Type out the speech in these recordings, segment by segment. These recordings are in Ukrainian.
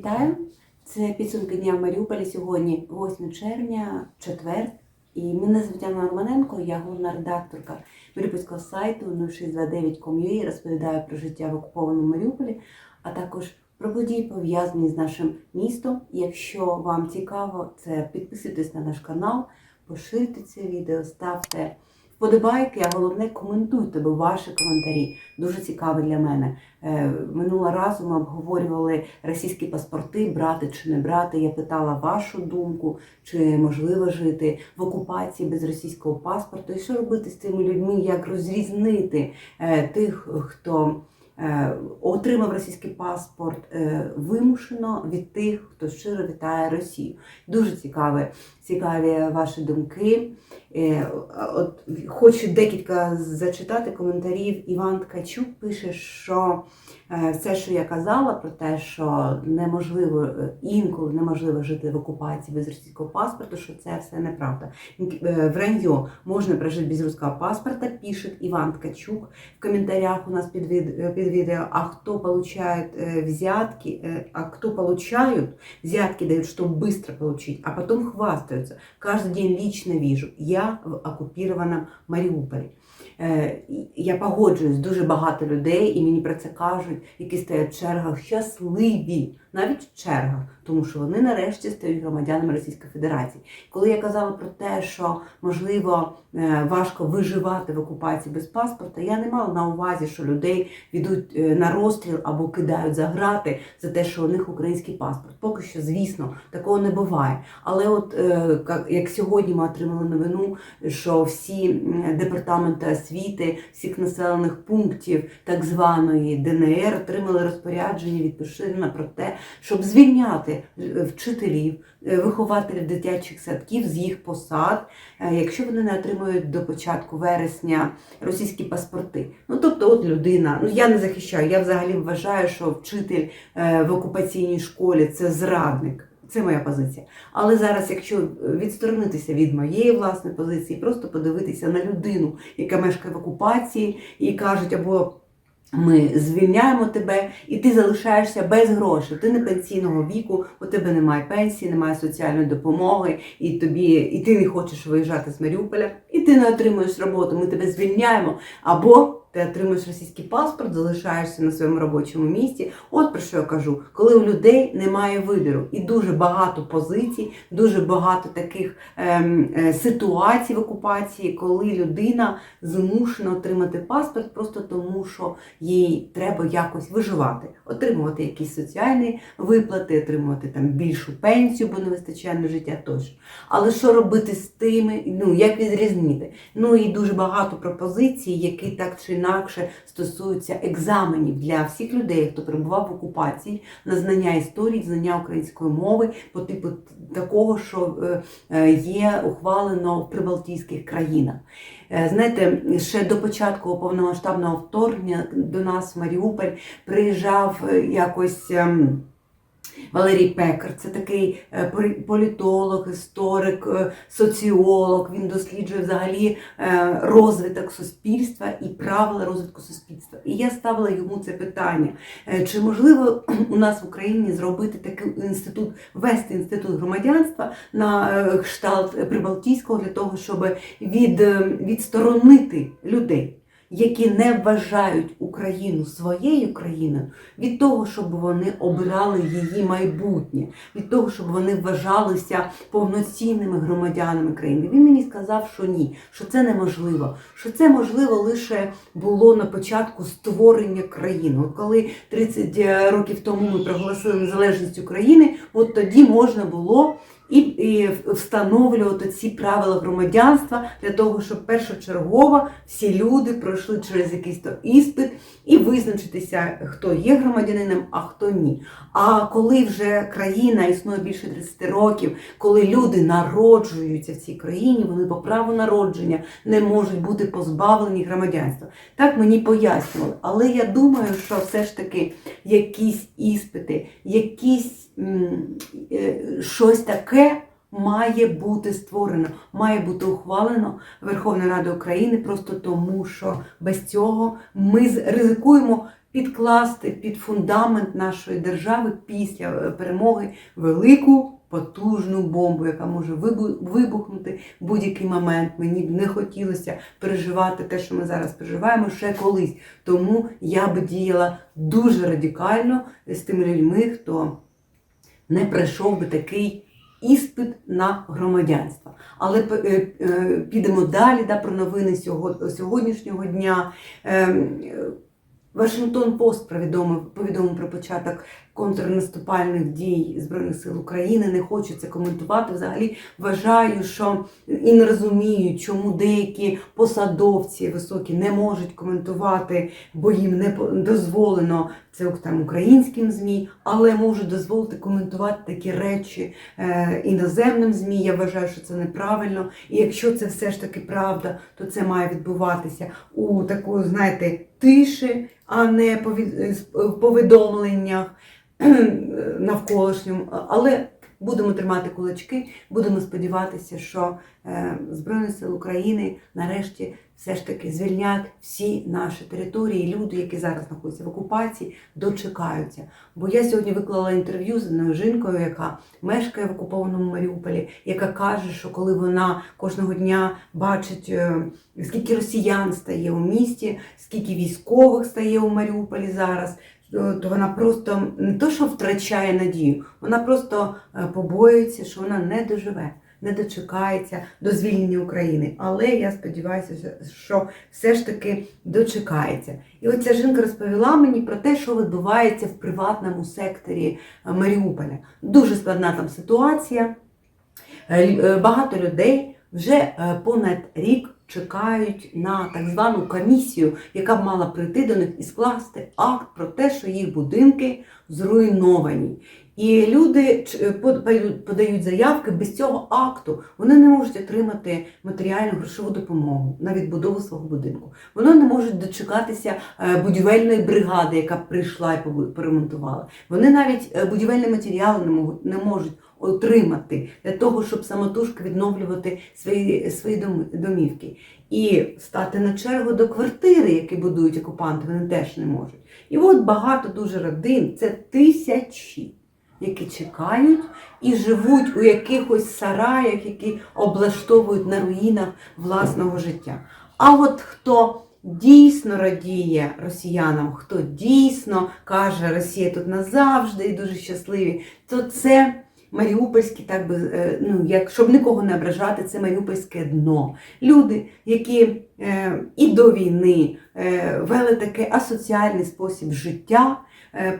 Вітаю! Це підсумки дня в Маріуполі сьогодні 8 червня, четвер. І мене звуть Анна Романенко, я головна редакторка Маріупольського сайту 0629.com.ua, розповідаю про життя в окупованому Маріуполі, а також про події пов'язані з нашим містом. Якщо вам цікаво, це підписуйтесь на наш канал, поширюйте це відео, ставте вподобайки, а головне коментуйте, бо ваші коментарі дуже цікаві для мене. Е, Минулого разу ми обговорювали російські паспорти, брати чи не брати. Я питала вашу думку, чи можливо жити в окупації без російського паспорту, і що робити з цими людьми, як розрізнити е, тих, хто отримав російський паспорт е, вимушено від тих, хто щиро вітає Росію. Дуже цікаві, цікаві ваші думки. Е, От хочу декілька зачитати коментарів. Іван Ткачук пише, що е, все, що я казала про те, що неможливо е, інколи неможливо жити в окупації без російського паспорту, що це все неправда. Е, Вранье можна прожити без русского паспорта, пише Іван Ткачук в комментариях у нас під, від- під відео, а кто получает э, взятки, э, а кто получают, взятки дают, чтобы быстро получить, а потом хвастаются. Каждый день лично вижу, я в оккупированном Маріуполі. Е, і Я погоджуюсь, дуже багато людей, і мені про це кажуть, які стоять в чергах щасливі, навіть в чергах, тому що вони нарешті стають громадянами Російської Федерації. Коли я казала про те, що можливо е, важко виживати в окупації без паспорта, я не мала на увазі, що людей ведуть е, на розстріл або кидають за грати за те, що у них український паспорт. Поки що, звісно, такого не буває. Але от е, як сьогодні ми отримали новину, що всі департаменти освіти всіх населених пунктів так званої ДНР отримали розпорядження від Пушиліна про те, щоб звільняти е, вчителів, е, вихователів дитячих садків з їх посад, е, якщо вони не отримують до початку вересня російські паспорти. Ну тобто, от людина, ну я не захищаю, я взагалі вважаю, що вчитель в окупаційній школі це зрадник. Це моя позиція. Але зараз, якщо відсторонитися від моєї власної позиції, просто подивитися на людину, яка мешкає в окупації, і кажуть, або ми звільняємо тебе, і ти залишаєшся без грошей. Ти не пенсійного віку, у тебе немає пенсії, немає соціальної допомоги, і тобі і ти не хочеш виїжджати з Маріуполя, і ти не отримуєш роботу. Ми тебе звільняємо. Або ти отримуєш російський паспорт, залишаєшся на своєму робочому місці. От про що я кажу, коли у людей немає вибіру, і дуже багато позицій, дуже багато таких ем, е, ситуацій в окупації, коли людина змушена отримати паспорт просто тому, що їй треба якось виживати, отримувати якісь соціальні виплати, отримувати там більшу пенсію, бо не вистачає на життя тощо. Але що робити з тими? Ну як відрізнити? Ну і дуже багато пропозицій, які так чи інакше стосуються екзаменів для всіх людей, хто перебував в окупації на знання історії, знання української мови, по типу такого, що е, е, є ухвалено в прибалтійських країнах. Е, Знаєте, ще до початку повномасштабного вторгнення до нас в Маріуполь приїжджав якось. Валерій Пекар, це такий е, політолог, історик, е, соціолог. Він досліджує взагалі е, розвиток суспільства і правила розвитку суспільства. І я ставила йому це питання: чи можливо у нас в Україні зробити такий інститут, ввести інститут громадянства на кшталт Прибалтійського для того, щоб від, відсторонити людей. Які не вважають Україну своєю країною, від того, щоб вони обирали її майбутнє, від того, щоб вони вважалися повноцінними громадянами країни. Він мені сказав, що ні, що це неможливо, що це можливо лише було на початку створення країни. От коли 30 років тому ми проголосили незалежність України, от тоді можна було. І, встановлювати ці правила громадянства для того, щоб першочергово всі люди пройшли через якийсь то іспит і визначитися, хто є громадянином, а хто ні. А коли вже країна існує більше 30 років, коли люди народжуються в цій країні, вони по праву народження не можуть бути позбавлені громадянства. Так мені пояснювали. Але я думаю, що все ж таки якісь іспити, якісь м, е, щось таке має бути створено, має бути ухвалено Верховною Радою України просто тому, що без цього ми ризикуємо підкласти під фундамент нашої держави після е, перемоги велику потужну бомбу, яка може вибухнути будь-який момент. Мені б не хотілося переживати те, що ми зараз переживаємо ще колись. Тому я би діяла дуже радикально з тими людьми, хто не пройшов би такий іспит на громадянство. Але е, е, підемо далі да, про новини сьогоднішнього дня. Ем, Вашингтон Пост повідомив, повідомив про початок контрнаступальних дій Збройних сил України. Не хочу це коментувати. Взагалі вважаю, що і не розумію, чому деякі посадовці високі не можуть коментувати, бо їм не дозволено це там українським змі, але можуть дозволити коментувати такі речі е, іноземним змі. Я вважаю, що це неправильно. І якщо це все ж таки правда, то це має відбуватися у такої, знаєте, тиші, а не повід- в повідомленнях навколишнім. Але будемо тримати кулачки, будемо сподіватися, що е, Збройні Сили України нарешті все ж таки звільнять всі наші території. Люди, які зараз знаходяться в окупації, дочекаються. Бо я сьогодні виклала інтерв'ю з одною жінкою, яка мешкає в окупованому Маріуполі, яка каже, що коли вона кожного дня бачить, е, скільки росіян стає у місті, скільки військових стає у Маріуполі зараз. То то вона просто не то, що втрачає надію, вона просто е, побоюється, що вона не доживе, не дочекається до звільнення України. Але я сподіваюся, що все ж таки дочекається. І от ця жінка розповіла мені про те, що відбувається в приватному секторі е, Маріуполя. Дуже складна там ситуація. Е, е, Багато людей вже е, понад рік чекають на так звану комісію, яка б мала прийти до них і скласти акт про те, що їх будинки зруйновані. І люди е, подають- заявки без цього акту. Вони не можуть отримати матеріальну грошову допомогу на відбудову свого будинку. Вони не можуть дочекатися е, будівельної бригади, яка прийшла і поремонтувала. Вони навіть е, будівельні матеріали не можуть отримати для того, щоб самотужки відновлювати свої, свої домівки. І стати на чергу до квартири, які будують окупанти, вони теж не можуть. І от багато дуже родин, це тисячі, які чекають і живуть у якихось сараях, які облаштовують на руїнах власного життя. А от хто дійсно радіє росіянам, хто дійсно каже, Росія тут назавжди і дуже щасливі, то це Маріупольські, так би е, ну як щоб нікого не ображати, це маріупольське дно. Люди, які е, і до війни е, вели такий асоціальний спосіб життя,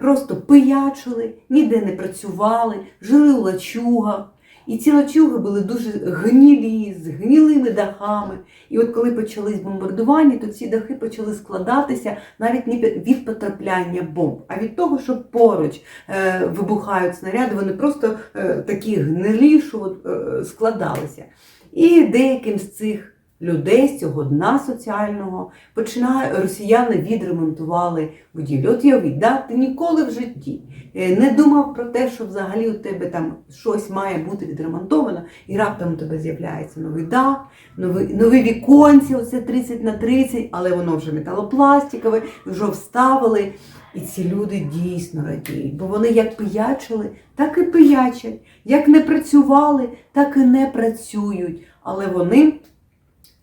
просто пиячили, ніде не працювали, жили у лачугах. І ці лачуги були дуже гнілі, з гнілими дахами. І от коли почались бомбардування, то ці дахи почали складатися навіть не від потрапляння бомб, а від того, що поруч е, вибухають снаряди, вони просто е, такі гнилі, що е, складалися. І деяким з цих людей з цього дна соціального починає росіяни відремонтували будівлю. От уявіть, да, ти ніколи в житті е, не думав про те, що взагалі у тебе там щось має бути відремонтовано, і раптом у тебе з'являється новий дах, нові, нові віконці, оце 30 на 30, але воно вже металопластикове, вже вставили. І ці люди дійсно радіють, бо вони як пиячили, так і пиячать, як не працювали, так і не працюють. Але вони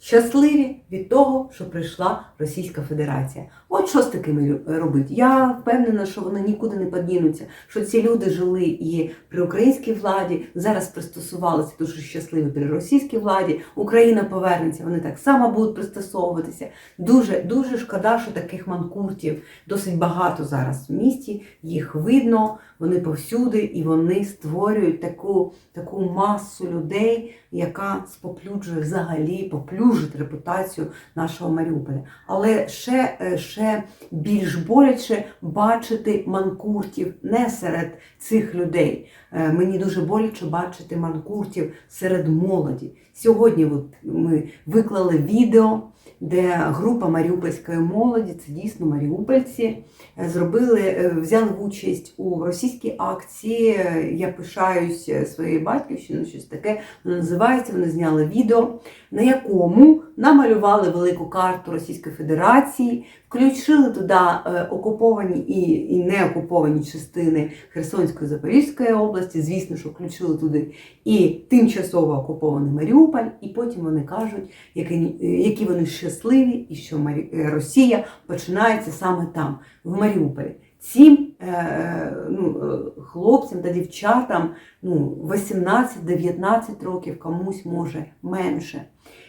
щасливі від того, що прийшла Російська Федерація. От що з такими робити? Я впевнена, що вони нікуди не подінуться, що ці люди жили і при українській владі, зараз пристосувалися дуже щасливі при російській владі. Україна повернеться, вони так само будуть пристосовуватися. Дуже дуже шкода, що таких манкуртів досить багато зараз в місті. Їх видно, вони повсюди, і вони створюють таку, таку масу людей, яка споплюджує взагалі, поплюжить репутацію нашого Маріуполя. Але ще, е, ще більш боляче бачити манкуртів не серед цих людей. Е, Мені дуже боляче бачити манкуртів серед молоді. Сьогодні от ми виклали відео де група маріупольської молоді, це дійсно маріупольці, е, зробили, взяли участь у російській акції. Я пишаюсь своєю батьківщиною, щось таке називається. Вони зняли відео, на якому намалювали велику карту Російської Федерації, включили туди е, окуповані і, і не окуповані частини Херсонської Запорізької області. Звісно, що включили туди і тимчасово окупований Маріуполь, і потім вони кажуть, які, які вони щасливі, і що е, Росія починається саме там, в Маріуполі. Цим е, ну, е, хлопцям та дівчатам ну, 18-19 років, комусь може менше.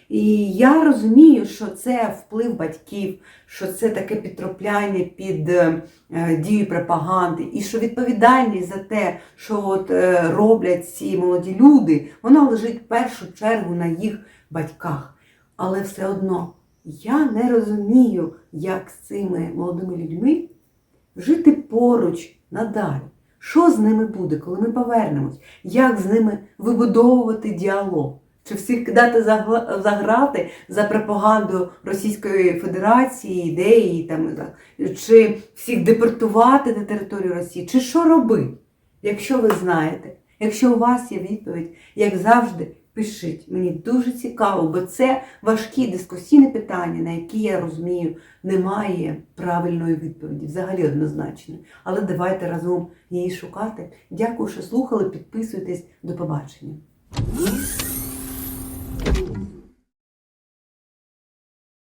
І я розумію, що це вплив батьків, що це таке підтропляння під е, дію пропаганди, і що відповідальність за те, що от, роблять ці молоді люди, вона лежить в першу чергу на їх батьках. Але все одно я не розумію, як з цими молодими людьми жити поруч надалі. Що з ними буде, коли ми повернемось? Як з ними вибудовувати діалог? Чи всіх кидати за, грати за пропаганду Російської Федерації, ідеї там, чи всіх депортувати на територію Росії? Чи що робити? Якщо ви знаєте, якщо у вас є відповідь, як завжди, пишіть. Мені дуже цікаво, бо це важкі дискусійні питання, на які я розумію, немає правильної відповіді, взагалі однозначно. Але давайте разом її шукати. Дякую, що слухали. Підписуйтесь. До побачення.